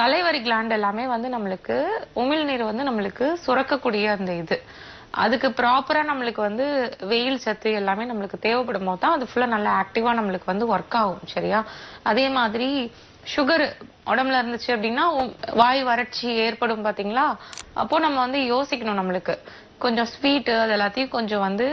Salivary gland எல்லாமே வந்து நம்மளுக்கு உமிழ்நீர் வந்து நம்மளுக்கு சுரக்கக்கூடிய அந்த இது. அதுக்கு ப்ராப்பரா நம்மளுக்கு வந்து வெயில் சத்து எல்லாமே நம்மளுக்கு தேவைப்படும் போது தான் அது ஃபுல்லா நல்லா ஆக்டிவா நம்மளுக்கு வந்து ஒர்க் ஆகும் சரியா? அதே மாதிரி சுகர் உடம்புல இருந்துச்சு அப்படின்னா வாய் வறட்சி ஏற்படும் பாத்தீங்களா? அப்போ நம்ம வந்து யோசிக்கணும் நம்மளுக்கு. கொஞ்சம் ஸ்வீட்டு அது எல்லாத்தையும் கொஞ்சம் வந்து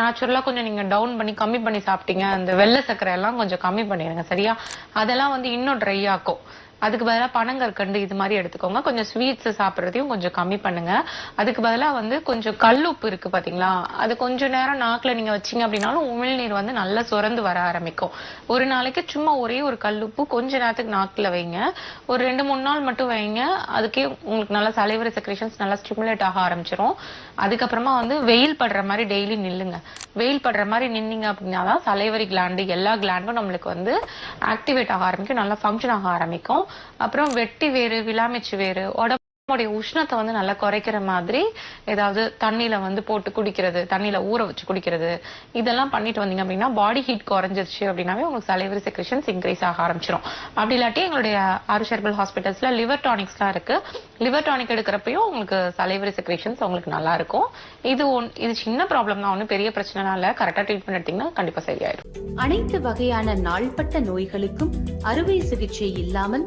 நேச்சுரலா கொஞ்சம் நீங்க டவுன் பண்ணி கம்மி பண்ணி சாப்பிட்டீங்க. அந்த வெள்ளை சர்க்கரை எல்லாம் கொஞ்சம் கம்மி பண்ணிடுங்க சரியா? அதெல்லாம் வந்து இன்னும் ட்ரை ஆக்கும். அதுக்கு பதிலாக பனங்கற்கண்டு இது மாதிரி எடுத்துக்கோங்க. கொஞ்சம் ஸ்வீட்ஸ் சாப்பிட்றதையும் கொஞ்சம் கம்மி பண்ணுங்க. அதுக்கு பதிலாக வந்து கொஞ்சம் கல்லுப்பு இருக்கு பாத்தீங்களா? அது கொஞ்சம் நேரம் நாக்கில் நீங்க வச்சீங்க அப்படின்னாலும் உமிழ்நீர் வந்து நல்லா சுரந்து வர ஆரம்பிக்கும். ஒரு நாளைக்கு சும்மா ஒரே ஒரு கல்லுப்பு கொஞ்ச நேரத்துக்கு நாக்கில் வைங்க. ஒரு ரெண்டு மூணு நாள் மட்டும் வைங்க. அதுக்கே உங்களுக்கு நல்லா சலைவர செக்ரேஷன்ஸ் நல்லா ஸ்டிமுலேட் ஆக ஆரம்பிச்சிரும். அதுக்கப்புறமா வந்து வெயில் படுற மாதிரி டெய்லி நில்லுங்க. வெயில் படுற மாதிரி நின்னீங்க அப்படின்னா தான் சலைவரி கிளாண்டு எல்லா கிளாண்டும் நம்மளுக்கு வந்து ஆக்டிவேட் ஆக ஆரம்பிக்கும் நல்லா ஃபங்க்ஷன் ஆக ஆரம்பிக்கும். அப்புறம் வெட்டி வேறு விளாமிச்சு வேறு உடம்பு உடம்புடைய உஷ்ணத்தை வந்து நல்லா குறைக்கிற மாதிரி ஏதாவது தண்ணியில வந்து போட்டு குடிக்கிறது தண்ணியில ஊற வச்சு குடிக்கிறது இதெல்லாம் பண்ணிட்டு வந்தீங்க அப்படின்னா பாடி ஹீட் குறைஞ்சிருச்சு அப்படின்னாவே உங்களுக்கு சலைவரி செக்ரேஷன்ஸ் இன்க்ரீஸ் ஆக ஆரம்பிச்சிடும் அப்படி இல்லாட்டி எங்களுடைய ஆருஷ் ஹெர்பல் ஹாஸ்பிட்டல்ஸ்ல லிவர் டானிக்ஸ்லாம் இருக்கு. லிவர் டானிக் எடுக்கிறப்பையும் உங்களுக்கு சலைவரி செக்ரேஷன்ஸ் உங்களுக்கு நல்லா இருக்கும். இது ஒன் இது சின்ன ப்ராப்ளம் தான் ஒன்றும் பெரிய பிரச்சனைனால கரெக்டாக ட்ரீட்மெண்ட் எடுத்தீங்கன்னா கண்டிப்பா சரியாயிடும் அனைத்து வகையான நாள்பட்ட நோய்களுக்கும் அறுவை சிகிச்சை இல்லாமல்